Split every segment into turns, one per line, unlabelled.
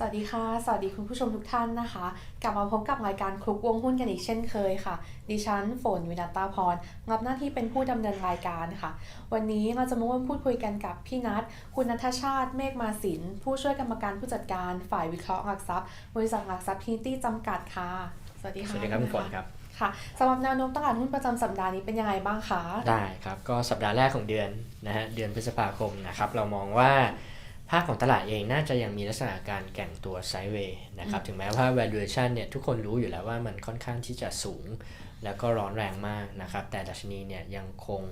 สวัสดีค่ะ สวัสดีคุณผู้ชมทุกท่านนะคะ กลับมาพบกับรายการคลุกวงหุ้นกันอีกเช่นเคยค่ะ ดิฉันฝนวินัตตาพรรับหน้าที่เป็นผู้ดำเนินรายการค่ะ วันนี้เราจะมาร่วมพูดคุยกันกับพี่นัทคุณนัทชาติเมฆมาสิน ผู้ช่วยกรรมการผู้จัดการฝ่ายวิเคราะห์หลักทรัพย์บริษัทหลักทรัพย์ทีตี้จำกัดค่ะ สวัสดีค่ะ
สวัสดีครับคุณฝนครับ
ค่ะสำหรับแนวโน้มตลาดหุ้นประจำสัปดาห์นี้เป็นยังไงบ้างคะ
ได้ครับก็สัปดาห์แรกของเดือนนะฮะเดือนพฤษภาคมนะครับเรามองว่า ภาคของตลาดเองน่าจะยังมีลักษณะการแกว่งตัวไซด์เวย์นะครับ ถึงแม้ว่า valuation เนี่ยทุกคนรู้อยู่แล้วว่ามันค่อนข้างที่จะสูง แล้วก็ร้อนแรงมากนะครับ แต่ดัชนีเนี่ยยังคง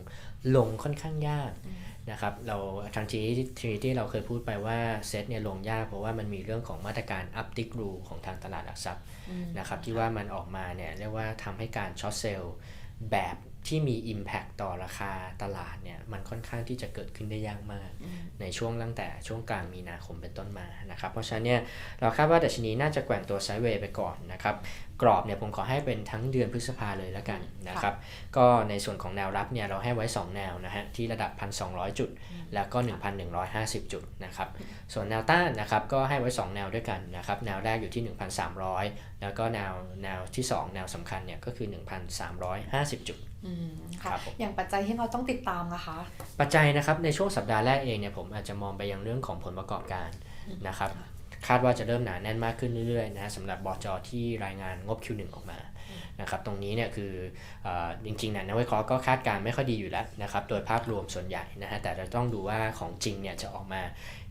ลงค่อนข้างยากนะครับ เราทางทีทีที่เราเคยพูดไปว่าเซตเนี่ยลงยากเพราะว่ามันมีเรื่องของมาตรการ up tick rule ของทางตลาดหลักทรัพย์นะครับที่ว่ามันออกมาเนี่ยเรียกว่าทำให้การช็อตเซลล์แบบ ที่มี Impact ต่อราคาตลาดเนี่ยมันค่อนข้างที่จะเกิดขึ้นได้ยากมาก ในช่วงตั้งแต่ช่วงกลางมีนาคมเป็นต้นมานะครับเพราะฉะนั้นเนี่ยเราคาดว่าดัชนีน่าจะแกว่งตัวไซด์เวย์ไปก่อนนะครับกรอบเนี่ยผมขอให้เป็นทั้งเดือนพฤษภาเลยแล้วกันนะครับก็ในส่วนของแนวรับเนี่ยเราให้ไว้ 2 แนวนะฮะที่ระดับ 1,200 จุด แล้วก็ 1,150 จุดนะครับส่วนแนวต้านนะครับก็ให้ไว้ 2 แนวด้วยกันนะครับแนวแรกอยู่ที่ 1,300 แล้วก็แนวแนวที่ 2 แนวสำคัญเนี่ยก็คือ 1,350 จุด
อืม ค่ะ
ครับผม
อย่างปัจจัยที่เราต้องติดตามนะคะ
ปัจจัยนะครับในช่วงสัปดาห์แรกเองเนี่ยผมอาจจะมองไปยังเรื่องของผลประกอบการนะครับคาดว่าจะเริ่มหนาแน่นมากขึ้นเรื่อยๆนะสำหรับบจที่รายงานงบ Q1 ออกมา นะครับตรงนี้เนี่ยคืออจริงๆนะนักวิเคราะห์ก็คาดการณ์ไม่ค่อยดีอยู่แล้วนะครับโดยภาพรวมส่วนใหญ่นะฮะแต่เราต้องดูว่าของจริงเนี่ยจะออกมา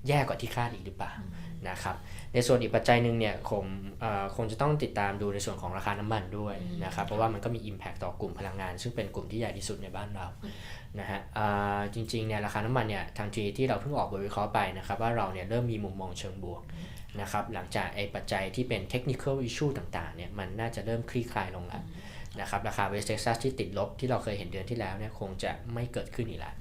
แย่กว่าที่คาดอีกหรือเปล่านะครับในส่วนอีกปัจจัยหนึ่งเนี่ยคงคงจะต้องติดตามดูในส่วนของราคาน้ำมันด้วยนะครับเพราะว่ามันก็มี Impact ต่อกลุ่มพลังงาน ซึ่งเป็นกลุ่มที่ใหญ่ที่สุดในบ้านเรานะฮะจริงๆเนี่ยราคาน้ำมันเนี่ยทางทีที่เราเพิ่งออกบทวิเคราะห์ไปนะครับว่าเราเนี่ยเริ่มมีมุมมองเชิงบวก นะครับหลังจากไอ้ปัจจัยที่เป็น technical issue ต่างๆเนี่ยมันน่าจะเริ่มคลี่คลายลงแล้วนะครับราคาเวสเท็กซัสที่ติดลบที่เราเคยเห็นเดือนที่แล้วเนี่ยคงจะไม่เกิดขึ้นอีกแล้ว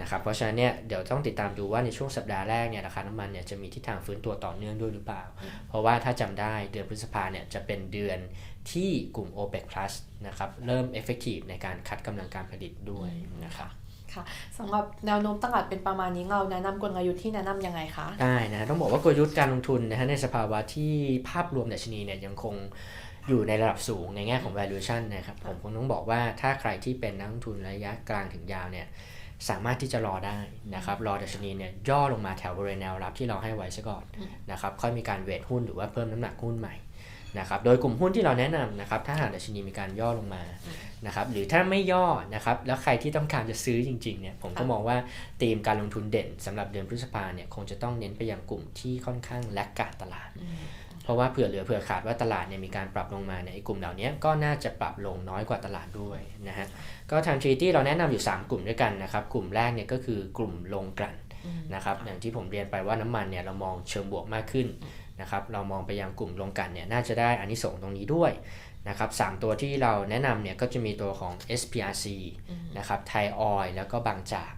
นะครับเพราะฉะนั้นเนี่ยเดี๋ยวต้องติดตามดูว่าในช่วงสัปดาห์แรกเนี่ยราคาน้ำมันเนี่ยจะมีทิศทางฟื้นตัวต่อเนื่องด้วยหรือเปล่า เพราะว่าถ้าจำได้เดือนพฤษภาเนี่ยจะเป็นเดือนที่กลุ่ม OPEC Plus นะครับเริ่ม effective ในการคัดกำลังการผลิตด้วยนะครับ
ค่ะสำหรับแนวโน้มตลาดเป็นประมาณนี้เราแนะนำกลยุทธ์ที่แนะนำยังไงคะ
ได้นะต้องบอกว่ากลยุทธ์การลงทุนนะฮะในสภาวะที่ภาพรวมดัชนีเนี่ยยังคงอยู่ในระดับสูงในแง่ของ valuation นะครับผมคงต้องบอกว่าถ้าใครที่เป็นนักลงทุนระยะกลางถึงยาวเนี่ยสามารถที่จะรอได้นะครับรอดัชนีเนี่ยย่อลงมาแถวบริเวณแนวรับที่เราให้ไว้ซะก่อนนะครับค่อยมีการเวทหุ้นหรือว่าเพิ่มน้ำหนักหุ้นใหม่ นะครับโดยกลุ่มหุ้นที่เราแนะนำนะครับถ้าหากดัชนีมีการย่อลงมานะครับหรือถ้าไม่ย่อนะครับแล้วใครที่ต้องการจะซื้อจริงๆเนี่ยผมก็มองว่าธีมการลงทุนเด่นสำหรับเดือนพฤษภาเนี่ยคงจะต้องเน้นไปยังกลุ่มที่ค่อนข้างแลกกาดตลาด เพราะว่าเผื่อเหลือเผื่อขาดว่าตลาดเนี่ยมีการปรับลงมาเนี่ยไอ้กลุ่มเหล่านี้ก็น่าจะปรับลงน้อยกว่าตลาดด้วยนะฮะก็ทางทรีตี้เราแนะนำอยู่ 3 กลุ่มด้วยกันนะครับกลุ่มแรกเนี่ยก็คือกลุ่มลงกลั่นนะครับอย่างที่ผมเรียนไปว่าน้ำมันเนี่ยเรามองเชิงบวกมากขึ้น นะครับเรามองไปยังกลุ่มลงกลั่นเนี่ยน่าจะได้อานิสงส์ตรงนี้ด้วยนะครับสามตัวที่เราแนะนำเนี่ยก็จะมีตัวของ SPRC นะครับไทยออยแล้วก็บางจาก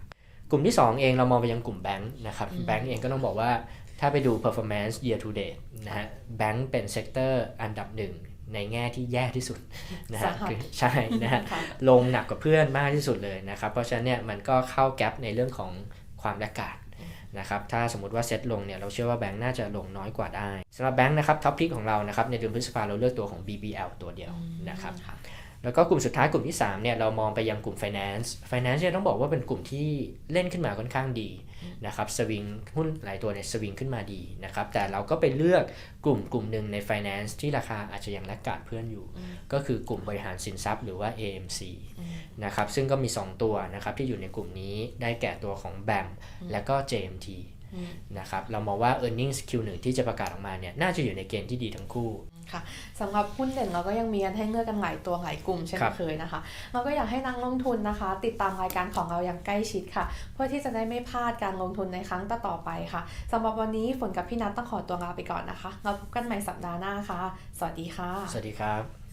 กลุ่มที่ 2 เองเรามองไปยังกลุ่มแบงค์นะครับแบงค์เองก็ต้องบอกว่าถ้าไปดู performance year to date นะฮะแบงค์เป็นเซกเตอร์อันดับหนึ่งในแง่ที่แย่ที่สุดนะ
สา
ฮะ
หัส
คือใช่นะฮะ
ค่ะ
ลงหนักกว่าเพื่อนมากที่สุดเลยนะครับ เพราะฉะนั้นเนี่ยมันก็เข้าแกลบในเรื่องของความแลกขาด นะครับถ้าสมมติว่าเซ็ตลงเนี่ยเราเชื่อว่าแบงค์น่าจะลงน้อยกว่าได้สำหรับแบงค์นะครับท็อปพิกของเรานะครับในเดือนพฤษภาเราเลือกตัวของ BBL ตัวเดียวนะครับแล้วก็กลุ่มสุดท้ายกลุ่มที่3เนี่ยเรามองไปยังกลุ่ม finance finance เนี่ยต้องบอกว่าเป็นกลุ่มที่เล่นขึ้นมาค่อนข้างดี นะครับสวิงหุ้นหลายตัวเนี่ยสวิงขึ้นมาดีนะครับแต่เราก็ไปเลือกกลุ่มกลุ่มหนึ่งใน finance ที่ราคาอาจจะยังแลกขาดเพื่อนอยู่ ก็คือกลุ่มบริหารสินทรัพย์หรือว่า AMC นะครับซึ่งก็มี 2 ตัวนะครับที่อยู่ในกลุ่มนี้ได้แก่ตัวของ BAM และก็ JMT นะครับเรามองว่า earnings Q1 ที่จะประกาศออกมาเนี่ยน่าจะอยู่ในเกณฑ์ที่ดีทั้งคู่
ค่ะสำหรับหุ้นเด่นเราก็ยังมีกันให้เลือกกันหลายตัวหลายกลุ่มเช่นเคยนะคะ เราก็อยากให้นักลงทุนนะคะ ติดตามรายการของเราอย่างใกล้ชิดค่ะ เพื่อที่จะได้ไม่พลาดการลงทุนในครั้งต่อๆไปค่ะสำหรับวันนี้ฝนกับพี่นัทต้องขอตัวลาไปก่อนนะคะเราพบกันใหม่สัปดาห์หน้าค่ะ สวัสดีค่ะ
สวัสดีครับ